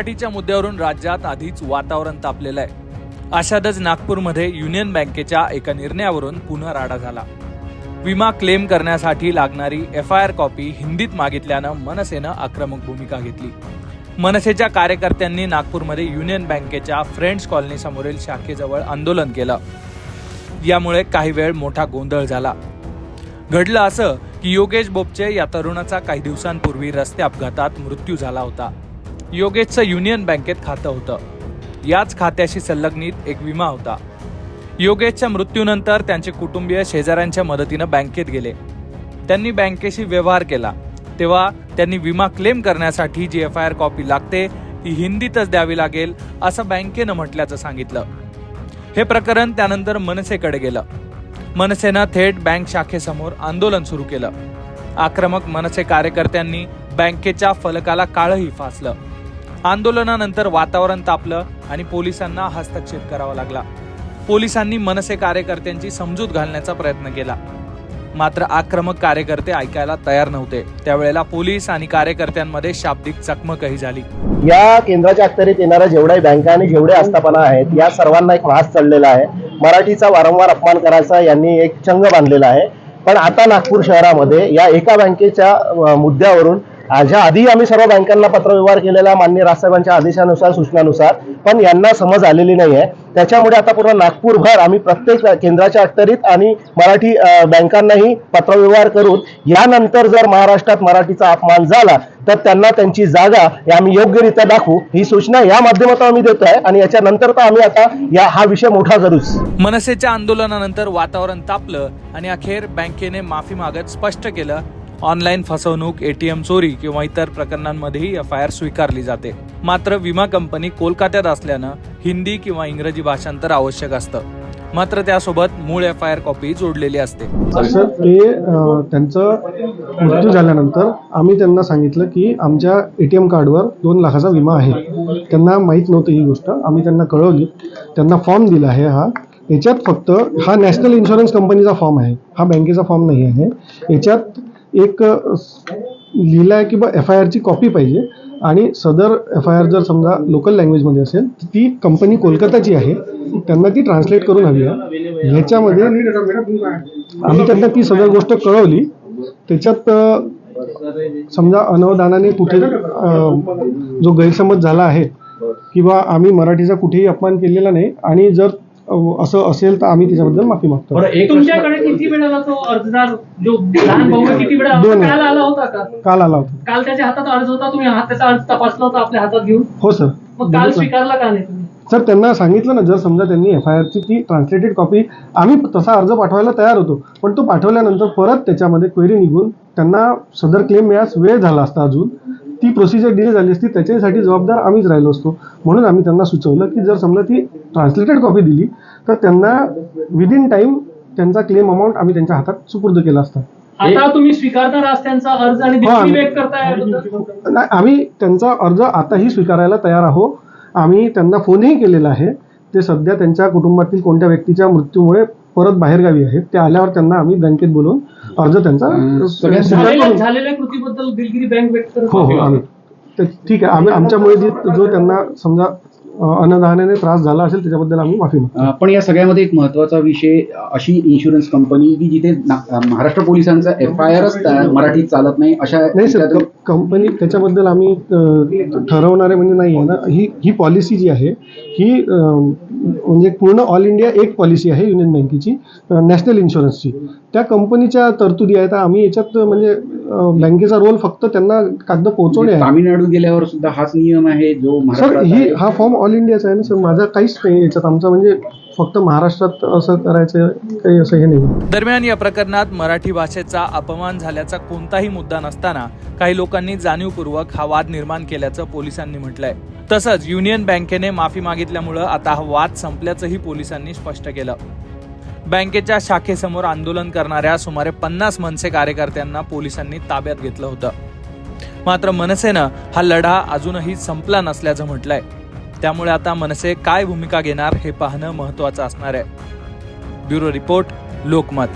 मराठीच्या मुद्द्यावरून राज्यात आधीच वातावरण तापलेलं आहे. अशातच नागपूरमध्ये युनियन बँकेच्या एका निर्णयावरून पुन्हा राडा झाला. विमा क्लेम करण्यासाठी लागणारी एफ आय आर कॉपी हिंदीत मागितल्यानं मनसेनं आक्रमक भूमिका घेतली. मनसेच्या कार्यकर्त्यांनी नागपूरमध्ये युनियन बँकेच्या फ्रेंड्स कॉलनी समोरील शाखेजवळ आंदोलन केलं. यामुळे काही वेळ मोठा गोंधळ झाला. घडलं असं की योगेश बोपचे या तरुणाचा काही दिवसांपूर्वी रस्ते अपघातात मृत्यू झाला होता. योगेशचं युनियन बँकेत खातं होतं. याच खात्याशी संलग्नित एक विमा होता. योगेशच्या मृत्यूनंतर त्यांचे कुटुंबीय शेजाऱ्यांच्या मदतीनं बँकेत गेले. त्यांनी बँकेशी व्यवहार केला. तेव्हा त्यांनी विमा क्लेम करण्यासाठी जी एफ आय आर कॉपी लागते ती हिंदीतच द्यावी लागेल असं बँकेनं म्हटल्याचं सांगितलं. हे प्रकरण त्यानंतर मनसेकडे गेलं. मनसेनं थेट बँक शाखेसमोर आंदोलन सुरू केलं. आक्रमक मनसे कार्यकर्त्यांनी बँकेच्या फलकाला काळही फासलं. आंदोलनानंतर वातावरण तापलं आणि पोलिसांना हस्तक्षेप करावा लागला. पोलिसांनी मनसे कार्यकर्त्यांची समजूत घालण्याचा प्रयत्न केला. मात्र आक्रमक कार्यकर्ते ऐकायला तयार नव्हते. त्यावेळेला पोलीस आणि कार्यकर्त्यांमध्ये शाब्दिक चकमकही झाली. या केंद्राच्या अखत्यारीत येणाऱ्या जेवढ्या बँका आणि जेवढे आस्थापना आहेत या सर्वांना एक वास चढलेला आहे. मराठीचा वारंवार अपमान करायचा यांनी एक चंग बांधलेला आहे. पण आता नागपूर शहरामध्ये या एका बँकेच्या मुद्द्यावरून आ, आधी आम्ही सर्व बँकांना पत्रव्यवहार केलेला मान्य राजसाहेबांच्या आदेशानुसार सूचनानुसार पण यांना समज आलेली नाही आहे त्याच्यामुळे आता पूर्ण नागपूरभर आम्ही प्रत्येक केंद्राच्या अखतरीत आणि मराठी बँकांनाही पत्रव्यवहार करून यानंतर जर महाराष्ट्रात मराठीचा अपमान झाला तर त्यांना त्यांची जागा आम्ही योग्यरित्या दाखवू. ही सूचना या माध्यमातून आम्ही देतो आहे आणि याच्यानंतर तर आम्ही आता या हा विषय मोठा करूच. मनसेच्या आंदोलनानंतर वातावरण तापलं आणि अखेर बँकेने माफी मागत स्पष्ट केलं ऑनलाईन फसवणूक एटीएम चोरी किंवा इतर प्रकरणांमध्येही एफ आय आर स्वीकारली जाते. मात्र विमा कंपनी कोलकात्यात असल्यानं हिंदी किंवा इंग्रजी भाषांतर आवश्यक असतं. मात्र त्यासोबत मूळ एफ आय आर कॉपी जोडलेली असते. असं ते त्यांचं मृत्यू झाल्यानंतर आम्ही त्यांना सांगितलं की आमच्या ए टी एम कार्डवर दोन लाखाचा विमा आहे. त्यांना माहीत नव्हतं ही गोष्ट. आम्ही त्यांना कळवली. त्यांना फॉर्म दिला आहे हा. याच्यात फक्त हा नॅशनल इन्शुरन्स कंपनीचा फॉर्म आहे. हा बँकेचा फॉर्म नाही आहे. याच्यात एक लिहिलं आहे की बा एफ आय आरची कॉपी पाहिजे. आणि सदर एफ आय आर जर समजा लोकल लँग्वेजमध्ये असेल तर ती कंपनी कोलकाताची आहे. त्यांना ती ट्रान्सलेट करून हवी आहे. ह्याच्यामध्ये आम्ही त्यांना ती सदर गोष्ट कळवली. त्याच्यात समजा अनवधानाने कुठे जो गैरसमज झाला आहे किंवा आम्ही मराठीचा कुठेही अपमान केलेला नाही. आणि जर असं असेल तर आम्ही त्याच्याबद्दल माफी मागतो. तुमच्याकडे किती वेळाला तो अर्जदार जो लहान भाऊ आहे, किती वेळा आला? दोन. काल आला होता का? काल आला होता. काल त्याच्या हातात अर्ज होता तुम्ही हात त्याचा अर्ज तपासला होता आपल्या हातात घेऊन? हो सर. मग काल स्वीकारला का नाही तुम्ही? सर त्यांना सांगितलं ना जर समजा त्यांनी एफ आय आरची ती ट्रान्सलेटेड कॉपी आम्ही तसा अर्ज पाठवायला तयार होतो. पण तो पाठवल्यानंतर परत त्याच्यामध्ये क्वेरी निघून त्यांना सदर क्लेम मिळास वेळ झाला असता अजून. ती प्रोसिजर डिले झाली असती त्याच्यासाठी जबाबदार आम्हीच राहिलो असतो. म्हणून आम्ही त्यांना सुचवलं की जर समजा ती ट्रान्सलेटेड कॉपी दिली तर त्यांना विदिन टाईम त्यांचा क्लेम अमाऊंट आम्ही त्यांच्या हातात सुपूर्द केला असता. आता तुम्ही स्वीकारणार आज त्यांचा अर्ज आणि? नाही आम्ही त्यांचा अर्ज आताही स्वीकारायला तयार आहोत. आम्ही त्यांना फोनही केलेला आहे. ते सध्या त्यांच्या कुटुंबातील कोणत्या व्यक्तीच्या मृत्यूमुळे परत बाहेरगावी आहेत ते आल्यावर त्यांना आम्ही बँकेत बोलवून अर्ज त्यांचा स्वीकार झालेल्या करू. झालेल्या कृतीबद्दल दिलगिरी बँक व्यक्त करत हो हो आहे. आम्ही तर ठीक आहे आम्ही आमच्यामुळे जी- जो त्यांना समजा अ, अनधानाने त्रास झाला असेल त्याच्याबद्दल आम्ही माफी मागतो अ, पण या सगळ्यामध्ये एक महत्त्वाचा विषय अशी इन्शुरन्स कंपनी की जिथे ना- अ, महाराष्ट्र पोलिसांचा एफ आय आरच मराठीत चालत नाही अशा नाही सर कंपनी त्याच्याबद्दल आम्ही अ, ठरवणारे म्हणजे नाही आहे ना ही ही पॉलिसी जी आहे ही अ, म्हणजे पूर्ण ऑल इंडिया एक पॉलिसी आहे युनियन बँकेची नॅशनल इन्शुरन्सची. त्या कंपनीच्या तरतुदी आहेत. आम्ही याच्यात म्हणजे बँकेचा रोल फक्त त्यांना कागद पोहोचवणे आहे. तामिळनाडू गेल्यावर सुद्धा हाच नियम आहे जो सर ही. हा फॉर्म ऑल इंडियाचा आहे ना सर? माझा काहीच नाही याच्यात. आमचा म्हणजे फक्त महाराष्ट्रात असं करायचं काही असं हे नाही. दरम्यान या प्रकरणात मराठी भाषेचा अपमान झाल्याचा कोणताही मुद्दा नसताना काही लोकांनी जाणीवपूर्वक हा वाद निर्माण केल्याचं पोलिसांनी म्हटलंय. तसंच युनियन बँकेने माफी मागितल्यामुळं आता हा वाद संपल्याचंही पोलिसांनी स्पष्ट केलं. बँकेच्या शाखेसमोर आंदोलन करणाऱ्या सुमारे पन्नास मनसे कार्यकर्त्यांना पोलिसांनी ताब्यात घेतलं होतं. मात्र मनसेनं हा लढा अजूनही संपला नसल्याचं म्हटलंय. त्यामुळे आता मनसे काय भूमिका घेणार हे पाहणं महत्वाचं असणार आहे. Bureau report Lokmat.